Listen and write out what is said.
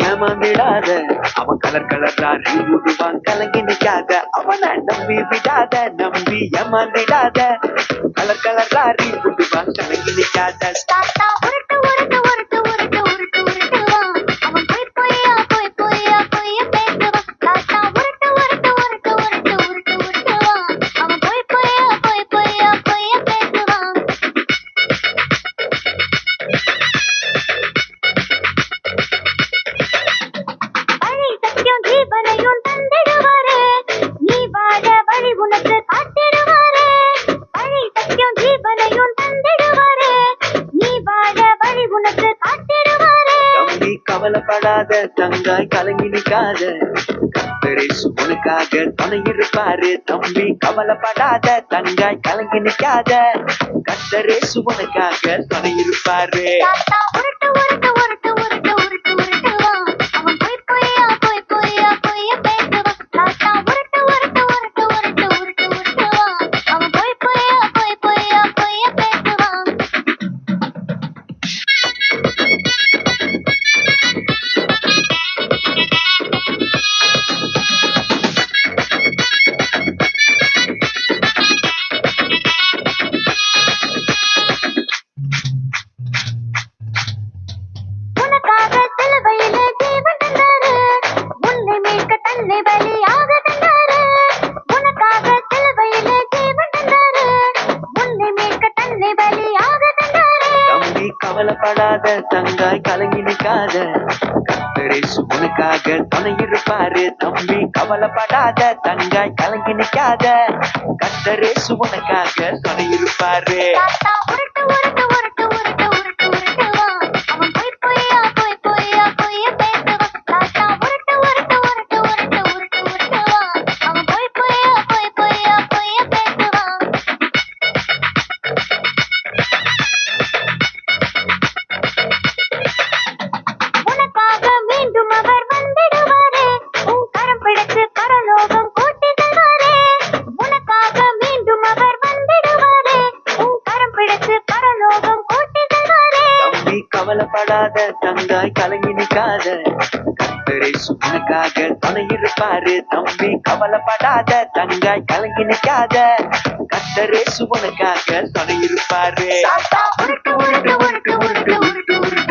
ஏமாந்திடாத. அவன் colour colour கலரா விடுவான் கலங்கி நிக்காத அவனை நம்பி விடாத நம்பி ஏமாந்திடாத. கலர் கலர் கலரா விடுவான் கலங்கி நிக்காத கவலைப்படாத தங்காய் கலங்கி நிக்காத. கத்தரேசு உனக்காக துணை இருப்பாரு. தம்பி கவலைப்படாத தங்காய் கலங்கி நிக்காத. கத்தரேசு உனக்காக துணை இருப்பாரு. கவலைப்படாத தங்காய் கலங்கி நிக்காத. கத்தரேசு உனக்காக துணை இருப்பாரு. தம்பி கவலைப்படாத தங்காய் கலங்கி நிக்காத. கத்தரேசு உனக்காக துணை இருப்பாரு. கவலைப்படாத தங்காய் கலங்கி நிற்காத கத்தரை சுமனுக்காக துணை இருப்பாரு தம்பி கவலைப்படாத தங்காய் கலங்கி நிற்காத கத்தரே சுமனுக்காக துணை இருப்பாரு உருட்டு உருட்டு உருட்டு உருட்டு உருட்டு உருட்டு.